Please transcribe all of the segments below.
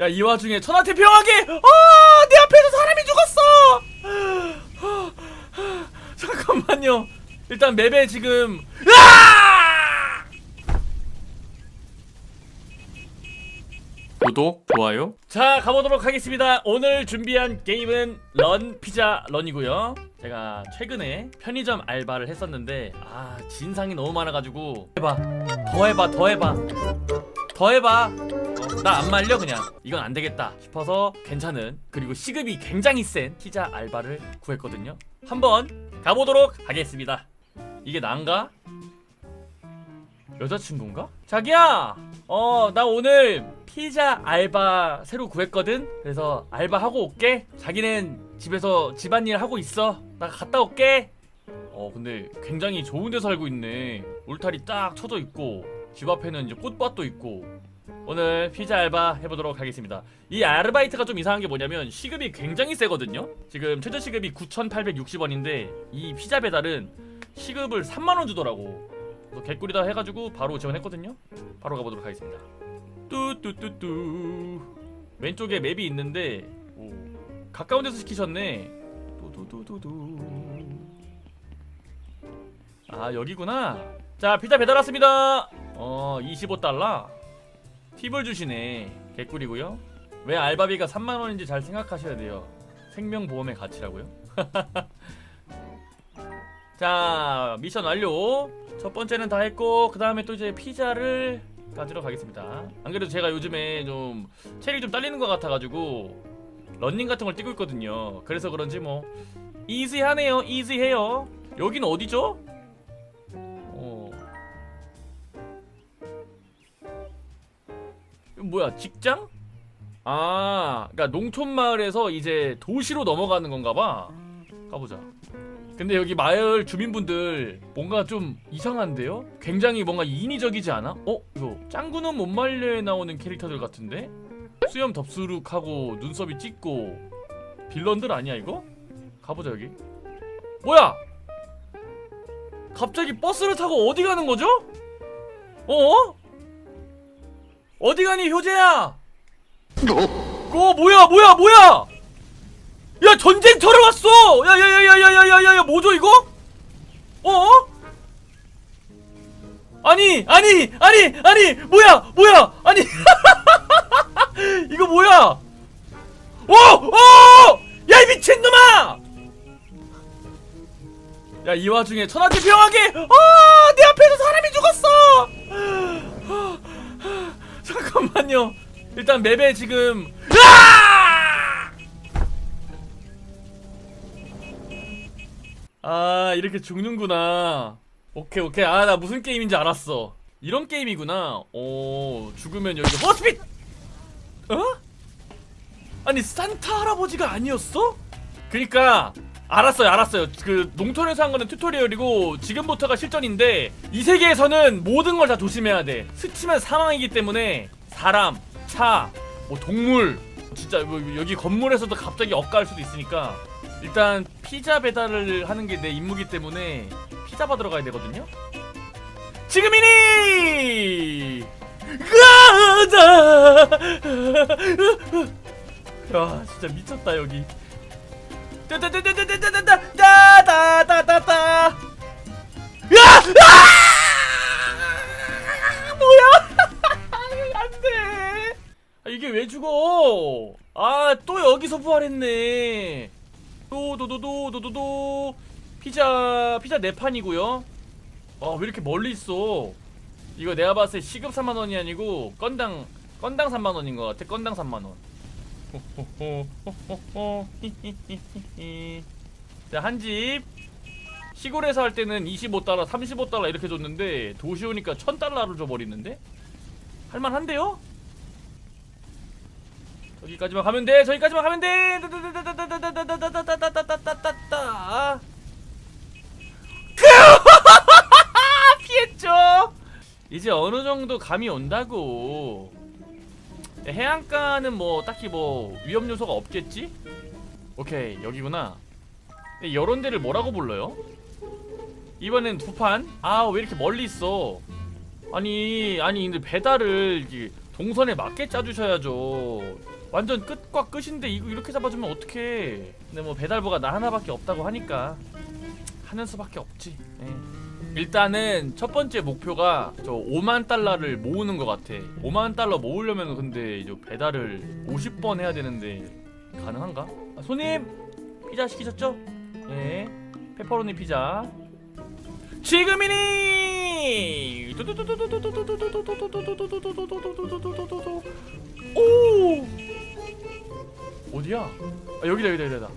야 이 와중에 천하태 평하게! 아내 앞에서 사람이 죽었어! 잠깐만요. 일단 맵에 지금 으아! 구독 좋아요. 자 가보도록 하겠습니다. 오늘 준비한 게임은 런 피자 런이고요. 제가 최근에 편의점 알바를 했었는데 아 진상이 너무 많아가지고 해봐 더 해봐 더 해봐. 더 해봐. 어, 나 안 말려 그냥. 이건 안 되겠다 싶어서 괜찮은 그리고 시급이 굉장히 센 피자 알바를 구했거든요. 한번 가보도록 하겠습니다. 이게 난가? 여자친구인가? 자기야! 어 나 오늘 피자 알바 새로 구했거든. 그래서 알바하고 올게. 자기는 집에서 집안일 하고 있어. 나 갔다 올게. 어 근데 굉장히 좋은 데 살고 있네. 울타리 딱 쳐져 있고 집 앞에는 이제 꽃밭도 있고 오늘 피자 알바 해보도록 하겠습니다. 이 아르바이트가 좀 이상한 게 뭐냐면 시급이 굉장히 세거든요. 지금 최저 시급이 9,860원인데 이 피자 배달은 시급을 3만원 주더라고. 그래서 개꿀이다 해가지고 바로 지원했거든요. 바로 가보도록 하겠습니다. 뚜뚜뚜뚜. 왼쪽에 맵이 있는데 오, 가까운 데서 시키셨네. 뚜뚜뚜뚜뚜. 아 여기구나. 자 피자 배달 왔습니다. 어 25달러 팁을 주시네. 개꿀이고요. 왜 알바비가 3만원인지 잘 생각하셔야 돼요. 생명보험의 가치라고요? 자 미션 완료. 첫 번째는 다 했고 그 다음에 또 이제 피자를 가지러 가겠습니다. 안 그래도 제가 요즘에 좀 체력이 좀 딸리는 것 같아가지고 런닝 같은 걸 뛰고 있거든요. 그래서 그런지 뭐 이지하네요 이지해요. 여긴 어디죠? 뭐야 직장? 아 그니까 농촌 마을에서 이제 도시로 넘어가는 건가봐 가보자 근데 여기 마을 주민분들 뭔가 좀 이상한데요? 굉장히 뭔가 인위적이지 않아? 어? 이거 짱구는 못 말려에 나오는 캐릭터들 같은데? 수염 덥수룩하고 눈썹이 찢고 빌런들 아니야 이거? 가보자 여기 뭐야! 갑자기 버스를 타고 어디 가는 거죠? 어? 어디 가니 효재야? 어 뭐야 뭐야 뭐야! 야 전쟁터를 왔어! 야야야야야야야야 뭐죠 이거? 어? 아니 아니 아니 아니 뭐야 뭐야 아니 이거 뭐야? 오! 오! 야 이 미친놈아! 야 이 와중에 천하태평하게 아내 앞에서 사람이 죽었어! 잠깐만요. 일단 맵에 지금 으아! 아 이렇게 죽는구나. 오케이 오케이. 아 나 무슨 게임인지 알았어. 이런 게임이구나. 오 죽으면 여기 호스핏! 어? 아니 산타 할아버지가 아니었어? 그니까 알았어요 알았어요. 그 농촌에서 한 거는 튜토리얼이고 지금부터가 실전인데 이 세계에서는 모든 걸 다 조심해야 돼. 스치면 사망이기 때문에 사람 차 뭐 동물 진짜 뭐 여기 건물에서도 갑자기 엇갈 수도 있으니까 일단 피자 배달을 하는 게 내 임무기 때문에 피자 받으러 가야 되거든요. 지금이니! 가자! 야, 진짜 미쳤다 여기. 따따따따따따따따따따따. 야! 아! 이게 왜 죽어? 아, 또 여기서 부활했네. 도도도도도도도 피자 피자 네 판이고요. 아 왜 이렇게 멀리 있어? 이거 내가 봤을 때 시급 3만 원이 아니고 건당 건당 3만 원인 것 같아. 건당 3만 원. 자, 한 집. 시골에서 할 때는 25달러, 35달러 이렇게 줬는데 도시 오니까 1000달러를 줘버리는데? 할만한데요? 저기까지만 가면 돼. 저기까지만 가면 돼. 피했죠. 이제 어느 정도 감이 온다고. 해안가는 뭐 딱히 뭐 위험 요소가 없겠지? 오케이 여기구나. 근데 이런 데를 뭐라고 불러요? 이번엔 두 판? 아 왜 이렇게 멀리 있어? 아니 아니 근데 배달을 동선에 맞게 짜주셔야죠. 완전 끝과 끝인데 이거 이렇게 잡아주면 어떡해. 근데 뭐 배달부가 나 하나밖에 없다고 하니까 하는 수밖에 없지. 예. 일단은 첫 번째 목표가 저 5만 달러를 모으는 것 같아. 5만 달러 모으려면 근데 이제 배달을 50번 해야 되는데 가능한가? 아, 손님 피자 시키셨죠? 예. 페퍼로니 피자. 지금이니! 오! 어디야? 아, 여기다 여기다 여기다.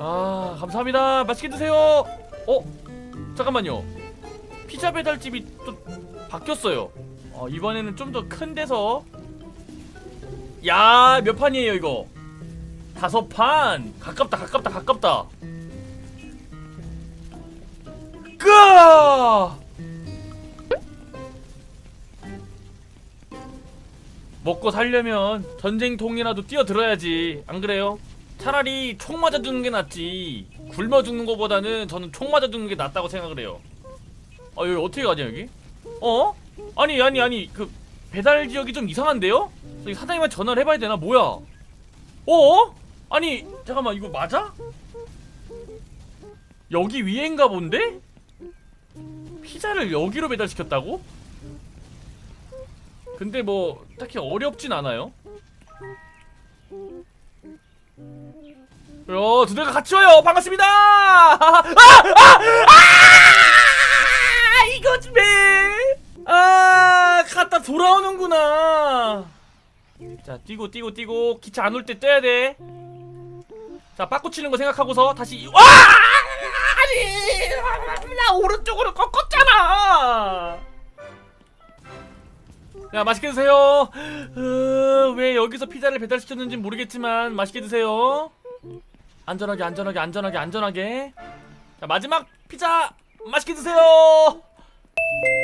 아 감사합니다. 맛있게 드세요. 어? 잠깐만요. 피자 배달집이 또 바뀌었어요. 어, 이번에는 좀 더 큰 데서. 야, 몇 판이에요 이거? 다섯 판. 가깝다, 가깝다, 가깝다. 끄! 먹고 살려면 전쟁통이라도 뛰어들어야지. 안 그래요? 차라리 총 맞아 죽는 게 낫지. 굶어 죽는 거보다는 저는 총 맞아 죽는 게 낫다고 생각을 해요. 아 여기 어떻게 가냐 여기? 어? 아니 아니 아니 그 배달 지역이 좀 이상한데요? 저기 사장님한테 전화를 해봐야 되나 뭐야? 어? 아니 잠깐만 이거 맞아? 여기 위에인가 본데? 피자를 여기로 배달시켰다고? 근데 뭐 딱히 어렵진 않아요. 어, 두 대가 같이 와요. 반갑습니다. 아, 아, 아, 아, 이거지 매. 아, 갔다 돌아오는구나. 자, 뛰고 뛰고 뛰고 기차 안 올 때 떼야 돼. 자, 빠꾸 치는 거 생각하고서 다시 와! 아니, 나 오른쪽으로 꺾었잖아. 야, 맛있게 드세요. 으, 왜 여기서 피자를 배달시켰는지 모르겠지만 맛있게 드세요. 안전하게 안전하게 안전하게 안전하게. 자 마지막 피자 맛있게 드세요.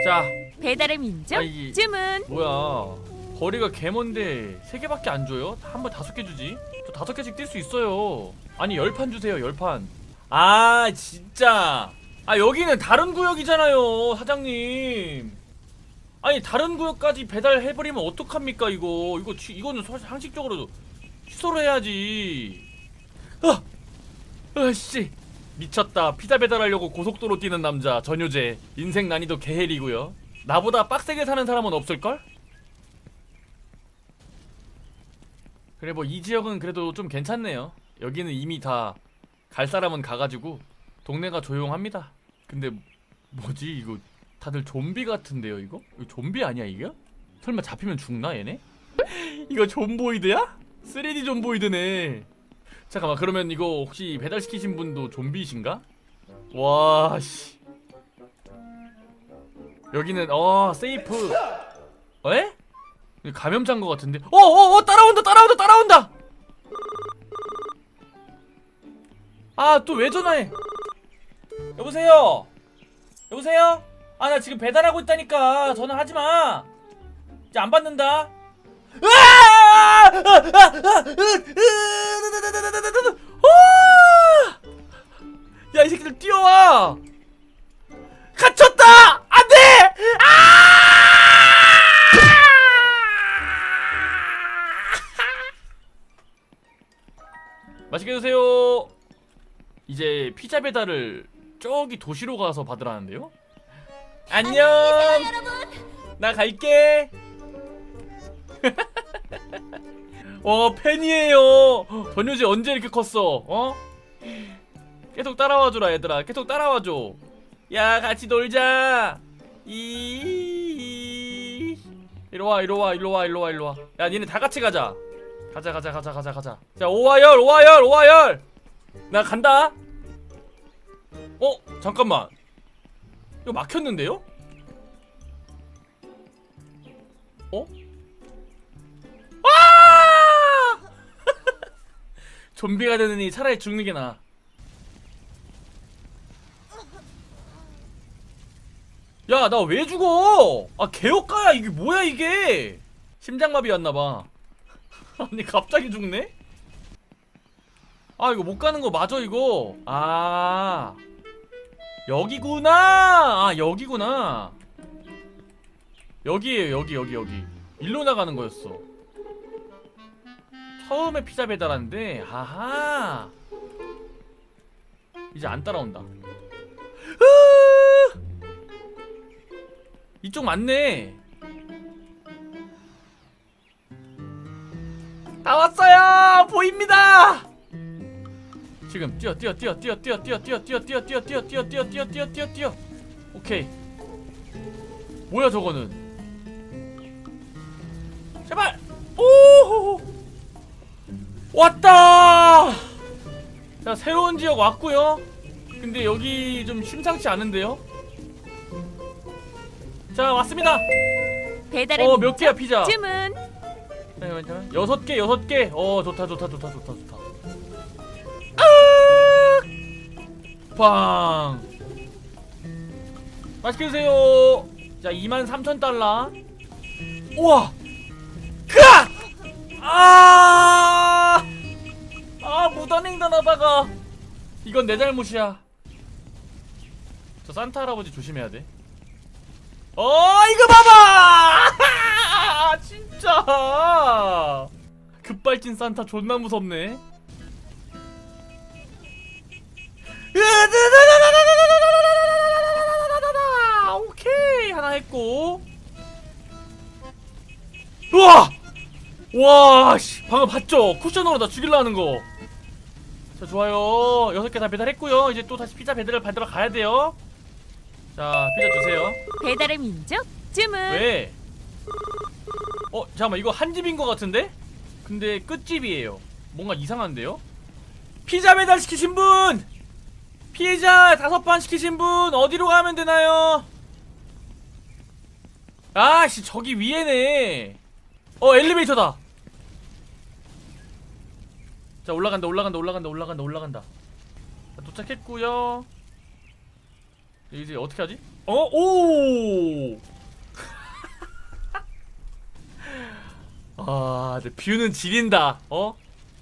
자. 배달의 민족? 아, 이- 주문. 뭐야. 거리가 개먼데 세 개밖에 안 줘요? 한 번 다섯 개 주지? 저 다섯 개씩 뛸 수 있어요. 아니 열 판 주세요 열판아 진짜. 아 여기는 다른 구역이잖아요 사장님 아니 다른 구역까지 배달해버리면 어떡합니까 이거? 이거 취, 이거는 사실 상식적으로 취소를 해야지. 아! 아씨. 미쳤다. 피자 배달하려고 고속도로 뛰는 남자 전효재. 인생 난이도 개헬이고요. 나보다 빡세게 사는 사람은 없을걸? 그래 뭐 이 지역은 그래도 좀 괜찮네요. 여기는 이미 다 갈 사람은 가가지고 동네가 조용합니다. 근데 뭐지 이거 다들 좀비 같은데요 이거? 이거 좀비 아니야 이게? 설마 잡히면 죽나 얘네? 이거 좀보이드야? 3D 좀보이드네 잠깐만 그러면 이거 혹시 배달시키신 분도 좀비이신가? 와 씨. 여기는 어 세이프. 에? 감염자인 것 같은데. 어어어 따라온다 따라온다 따라온다. 아 또 왜 전화해? 여보세요. 여보세요. 아 나 지금 배달하고 있다니까 전화 하지 마. 이제 안 받는다. 야, 이 새끼들 뛰어와! 갇혔다! 안 돼! 맛있게 드세요. 이제 피자 배달을 저기 도시로 가서 받으라는데요? 안녕! 나 갈게! 어 팬이에요. 전효지 언제 이렇게 컸어? 어? 계속 따라와줘라 얘들아. 계속 따라와줘. 야 같이 놀자. 이 이리 와 이리 와 이리 와 이리 와 이리 와. 야 니네 다 같이 가자. 가자 가자 가자 가자 가자. 자 오하열 오하열 오하열. 나 간다. 어 잠깐만 이거 막혔는데요? 어? 아! 좀비가 되느니 차라리 죽는 게 나아. 야, 나 왜 죽어? 아, 개혁가야. 이게 뭐야, 이게? 심장마비였나봐. 아니, 갑자기 죽네? 아, 이거 못 가는 거 맞아, 이거? 아. 여기구나! 아, 여기구나. 여기에요, 여기, 여기, 여기. 일로 나가는 거였어. 처음에 피자 배달하는데, 아하! 이제 안 따라온다. 이쪽 맞네! 나왔어요! 보입니다! 지금 뛰어 뛰어 뛰어 뛰어 뛰어 뛰어 뛰어 뛰어 뛰어 뛰어 뛰어 뛰어 뛰어 뛰어 뛰어 뛰어 뛰어 오케이 뭐야 저거는 제발 오 왔다 자 새로운 지역 왔고요 근데 여기 좀 심상치 않은데요 자 왔습니다 배달의 어몇 개야 피자 주문 잠깐만 잠깐만 여섯 개 여섯 개어 좋다 좋다 좋다 좋다 먹방 맛있게 드세요. 자 23,000달러. 우와. 크악 아! 아 무단행 다나다가. 이건 내 잘못이야. 저 산타 할아버지 조심해야 돼어 이거 봐봐! 진짜! 급발진 산타 존나 무섭네. 오케이 하나 했고 우와 와 씨, 방금 봤죠? 쿠션으로 나 죽일라는 거. 자 좋아요. 여섯 개 다 배달했고요. 이제 또 다시 피자 배달을 받으러 가야 돼요. 자 피자 주세요. 배달의 민족 주문. 왜? 어 잠깐만 이거 한 집인 것 같은데? 근데 끝집이에요. 뭔가 이상한데요? 피자 배달 시키신 분 피해자 다섯 판 시키신 분 어디로 가면 되나요? 아씨 저기 위에네 어 엘리베이터다 자 올라간다 올라간다 올라간다 올라간다 올라간다 자, 도착했고요 이제 어떻게 하지? 어? 오! 아, 근데 뷰는 지린다. 어?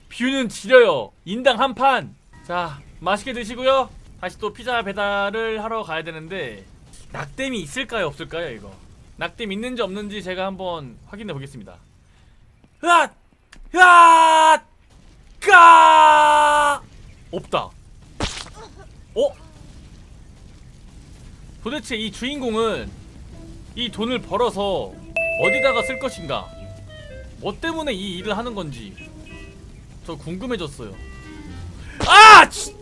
뷰는 지려요. 인당 한 판. 자, 맛있게 드시고요. 다시 또 피자 배달을 하러 가야 되는데 낙뎀이 있을까요 없을까요 이거 낙뎀 있는지 없는지 제가 한번 확인해 보겠습니다 으앗! 으앗! 까! 없다 어? 도대체 이 주인공은 이 돈을 벌어서 어디다가 쓸 것인가 뭐 때문에 이 일을 하는 건지 저 궁금해졌어요 아! 치!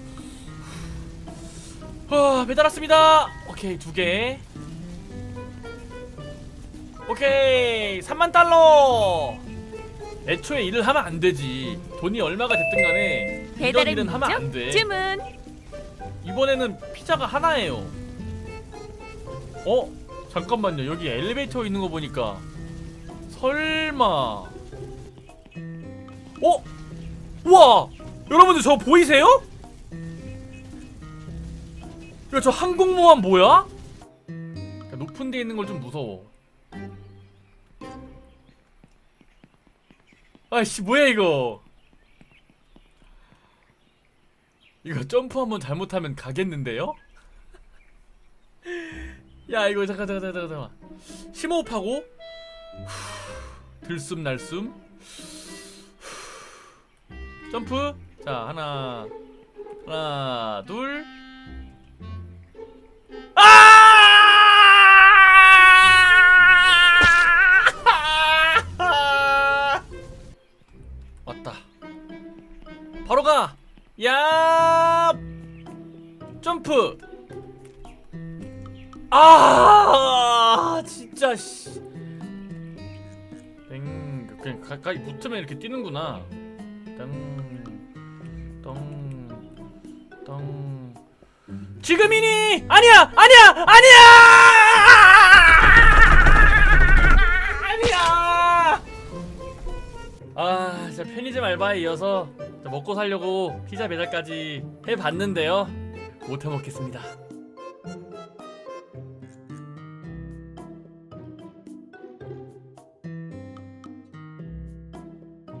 어, 와 배달 왔습니다 오케이 두개 오케이 3만 달러 애초에 일을 하면 안 되지 돈이 얼마가 됐든 간에 이런 배달의 일은 하면 안돼 주문 이번에는 피자가 하나예요. 어? 잠깐만요. 여기 엘리베이터 있는 거 보니까 설마. 어? 우와! 여러분들 저 보이세요? 이거 저 항공모함 뭐야? 야, 높은 데 있는 걸 좀 무서워. 아이씨 뭐야 이거? 이거 점프 한번 잘못하면 가겠는데요? 야 이거 잠깐 잠깐 잠깐 잠깐. 심호흡하고. 후, 들숨 날숨. 후. 점프. 자 하나 하나 둘 야! 점프! 아! 진짜 씨. 땡 그냥 가까이 붙으면 이렇게 뛰는구나. 땅. 땅. 땅. 지금이니! 아니야! 아니야! 아니야! 아니야! 아 진짜 편의점 알바에 이어서 먹고 살려고 피자 배달까지 해봤는데요. 못 해 먹겠습니다